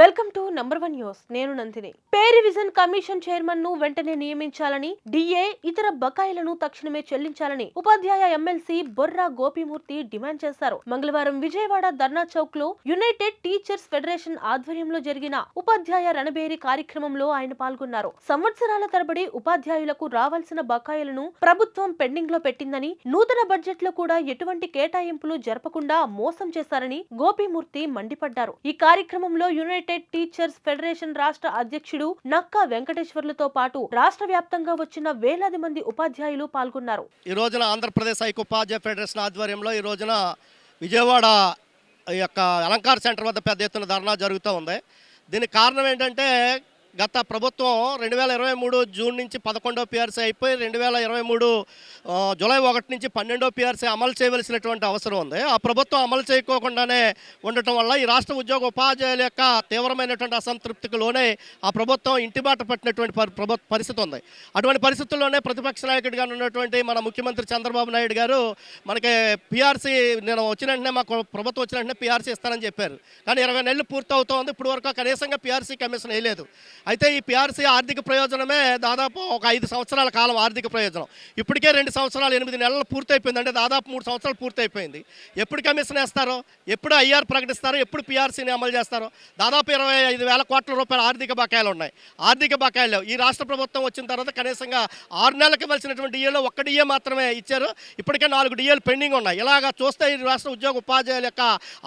Welcome to number one news. నేను Nandini. Pay revision commission చైర్మన్ను వెంటనే నియమించాలని డిఏ ఇతర బకాయిలను తక్షణమే చెల్లించాలని ఉపాధ్యాయ ఎమ్మెల్సీ బొర్రా గోపిమూర్తి డిమాండ్ చేశారు. మంగళవారం విజయవాడ ధర్నా చౌక్లో యునైటెడ్ టీచర్స్ ఫెడరేషన్ ఆధ్వర్యంలో జరిగిన ఉపాధ్యాయ రణబేరి కార్యక్రమంలో ఆయన పాల్గొన్నారు. సంవత్సరాల తరబడి ఉపాధ్యాయులకు రావాల్సిన బకాయిలను ప్రభుత్వం పెండింగ్లో పెట్టిందని నూతన బడ్జెట్లో కూడా ఎటువంటి కేటాయింపులు జరపకుండా మోసం చేశారని గోపిమూర్తి మండిపడ్డారు. ఈ కార్యక్రమంలో యునైటెడ్ టీచర్స్ ఫెడరేషన్ రాష్ట్ర అధ్యక్షుడు నక్కా వెంకటేశ్వర్లతో పాటు రాష్ట్ర వ్యాప్తంగా వచ్చిన వేలాది మంది ఉపాధ్యాయులు పాల్గొన్నారు. ఈ రోజున ఆంధ్రప్రదేశ్ ఐక్య ఉపాధ్యాయ ఫెడరేషన్ ఆధ్వర్యంలో ఈ రోజున విజయవాడ ఈ యొక్క అలంకార సెంటర్ వద్ద పెద్ద ఎత్తున ధర్నా జరుగుతూ ఉంది. దీనికి కారణం ఏంటంటే గత ప్రభుత్వం రెండు వేల ఇరవై మూడు జూన్ నుంచి పదకొండో పిఆర్సీ అయిపోయి రెండు వేల ఇరవై మూడు జూలై ఒకటి నుంచి పన్నెండో పిఆర్సీ అమలు చేయవలసినటువంటి అవసరం ఉంది. ఆ ప్రభుత్వం అమలు చేయకోకుండానే ఉండటం వల్ల ఈ రాష్ట్ర ఉద్యోగ ఉపాధ్యాయుల యొక్క తీవ్రమైనటువంటి అసంతృప్తికి లోనే ఆ ప్రభుత్వం ఇంటిబాట పట్టినటువంటి పరిస్థితి ఉంది. అటువంటి పరిస్థితుల్లోనే ప్రతిపక్ష నాయకుడిగా ఉన్నటువంటి మన ముఖ్యమంత్రి చంద్రబాబు నాయుడు గారు మనకి పిఆర్సీ నేను వచ్చిన వెంటనే మాకు ప్రభుత్వం వచ్చిన వెంటనే పిఆర్సీ ఇస్తానని చెప్పారు. కానీ ఇరవై నెలలు పూర్తి అవుతోంది ఇప్పుడు వరకు కనీసంగా పిఆర్సీ కమిషన్ వేయలేదు. అయితే ఈ పిఆర్సీ ఆర్థిక ప్రయోజనమే దాదాపు ఒక ఐదు సంవత్సరాల కాలం ఆర్థిక ప్రయోజనం. ఇప్పటికే రెండు సంవత్సరాలు ఎనిమిది నెలలు పూర్తయిపోయింది. అంటే దాదాపు మూడు సంవత్సరాలు పూర్తయిపోయింది. ఎప్పుడు కమిషన్ వేస్తారో ఎప్పుడు ఐఆర్ ప్రకటిస్తారో ఎప్పుడు పిఆర్సీని అమలు చేస్తారో దాదాపు ఇరవై ఐదు వేల కోట్ల రూపాయల ఆర్థిక బకాయిలు ఉన్నాయి. ఆర్థిక బకాయిలు ఈ రాష్ట్ర ప్రభుత్వం వచ్చిన తర్వాత కనీసంగా ఆరు నెలలకు ఇవ్వాల్సినటువంటి డిఏలో ఒక్క డిఏ మాత్రమే ఇచ్చారు. ఇప్పటికే నాలుగు డిఏలు పెండింగ్ ఉన్నాయి. ఇలాగా చూస్తే ఈ రాష్ట్ర ఉద్యోగ ఉపాధ్యాయుల యొక్క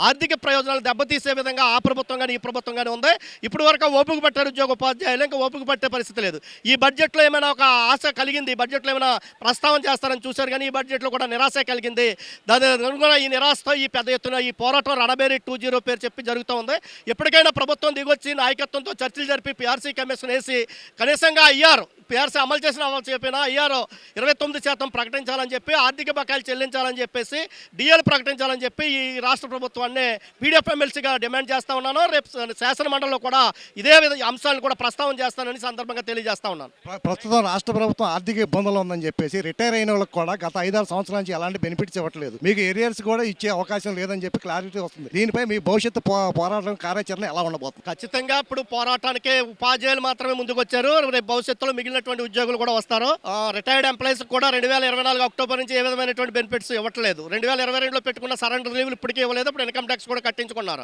ఆర్థిక ప్రయోజనాలు దెబ్బతీసే విధంగా ఆ ప్రభుత్వం కానీ ఈ ప్రభుత్వం కానీ ఉంది. ఇప్పటి వరకు ఓపిక పట్టారు ఉద్యోగ ఉపాధ్యాయులు ఇంకా ఓపిక పట్టే పరిస్థితి లేదు. ఈ బడ్జెట్లో ఏమైనా ఒక ఆశ కలిగింది? ఈ బడ్జెట్లో ఏమైనా ప్రస్తావన చేస్తారని చూశారు కానీ ఈ బడ్జెట్లో కూడా నిరాశ కలిగింది. దాని అనుగుణంగా ఈ నిరాశతో ఈ పెద్ద ఎత్తున ఈ పోరాటం రణబేరి టూ జీరో పేరు చెప్పి జరుగుతూ ఉంది. ఎప్పటికైనా ప్రభుత్వం దిగొచ్చి నాయకత్వంతో చర్చలు జరిపి పిఆర్సీ కమిషన్ వేసి కనీసంగా అయ్యారు పిఆర్సీ అమలు చేసిన అమలు చెప్పినా అయ్యారు ఇరవై తొమ్మిది శాతం ప్రకటించాలని చెప్పి ఆర్థిక బకాయిలు చెల్లించాలని చెప్పేసి డిఎల్ ప్రకటించాలని చెప్పి ఈ రాష్ట్ర ప్రభుత్వాన్ని పీడిఎఫ్ ఎమ్మెల్సీగా డిమాండ్ చేస్తా ఉన్నాను. రేపు శాసన మండలిలో కూడా ఇదే విధ అంశాలను కూడా ప్రస్తావన చేస్తానని సందర్భంగా తెలియజేస్తా ఉన్నాను. ప్ర- ప్రస్తుతం రాష్ట్ర ప్రభుత్వం ఆర్థిక ఇబ్బందులు ఉందని చెప్పేసి రిటైర్ అయిన వాళ్ళకి కూడా గత ఐదారు సంవత్సరాల నుంచి ఎలాంటి బెనిఫిట్స్ ఇవ్వట్లేదు. మీకు ఏరియాస్ కూడా ఇచ్చే అవకాశం లేదని చెప్పి క్లారిటీ వస్తుంది. దీనిపై మీ భవిష్యత్తు పోరాటం కార్యాచరణ ఎలా ఉండబోతుంది? ఖచ్చితంగా ఇప్పుడు పోరాటానికి ఉపాధ్యాయులు మాత్రమే ముందుకు వచ్చారు రేపు భవిష్యత్తులో మిగిలినటువంటి ఉద్యోగులు కూడా వస్తారు. రిటైర్డ్ ఎంప్లాయీస్ కూడా రెండు వేల ఇరవై నాలుగు అక్టోబర్ నుంచి ఏ విధమైనటువంటి బెనిఫిట్స్ ఇవ్వట్లేదు. రెండు వేల ఇరవై రెండులో పెట్టుకున్న సరెండర్ లీవ్లు ఇప్పటికే ఇవ్వలేదు. ఇప్పుడు ఇన్కమ్ ట్యాక్స్ కూడా కట్టించుకున్నారు.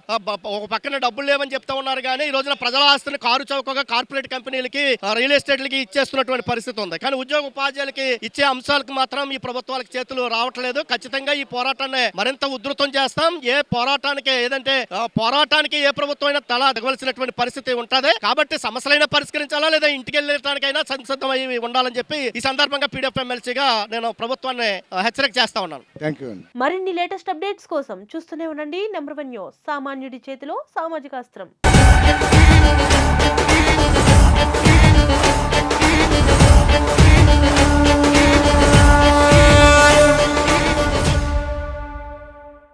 ఒక పక్కన డబ్బులు లేవని చెప్తా ఉన్నారు కానీ ఈ రోజున ప్రజల ఆస్తిని కారు చౌకగా కార్పొరేట్ కంపెనీలకి రియల్ ఎస్టేట్లకి ఇచ్చేస్తున్నటువంటి పరిస్థితి ఉంది. కానీ ఉద్యోగ ఉపాధ్యాయులకి ఇచ్చే అంశాలకు మాత్రం ఈ ప్రభుత్వాలకు చేతులు రావట్లేదు. ఖచ్చితంగా ఈ పోరాటాన్ని మరింత ఉధృతం చేస్తాం. ఏ పోరాటానికి ఏదంటే పోరాటానికి ఏ ప్రభుత్వం అయినా తల దిగవలసినటువంటి పరిస్థితి ఉంటది. కాబట్టి సమస్యలైనా పరిష్కరించాలా లేదా ఇంటికి వెళ్ళటానికైనా సంసిద్ధమై ఉండాలని చెప్పి ఈ సందర్భంగా పీడిఎఫ్ ఎమ్మెల్సీగా నేను ప్రభుత్వాన్ని హెచ్చరిక చేస్తా ఉన్నాను. మరిన్ని లేటెస్ట్ అప్డేట్స్ కోసం చూస్తూనే ఉండండి. నెంబర్ వన్ న్యూస్ సామాన్యుడి చేతిలో సామాజిక అస్త్రం.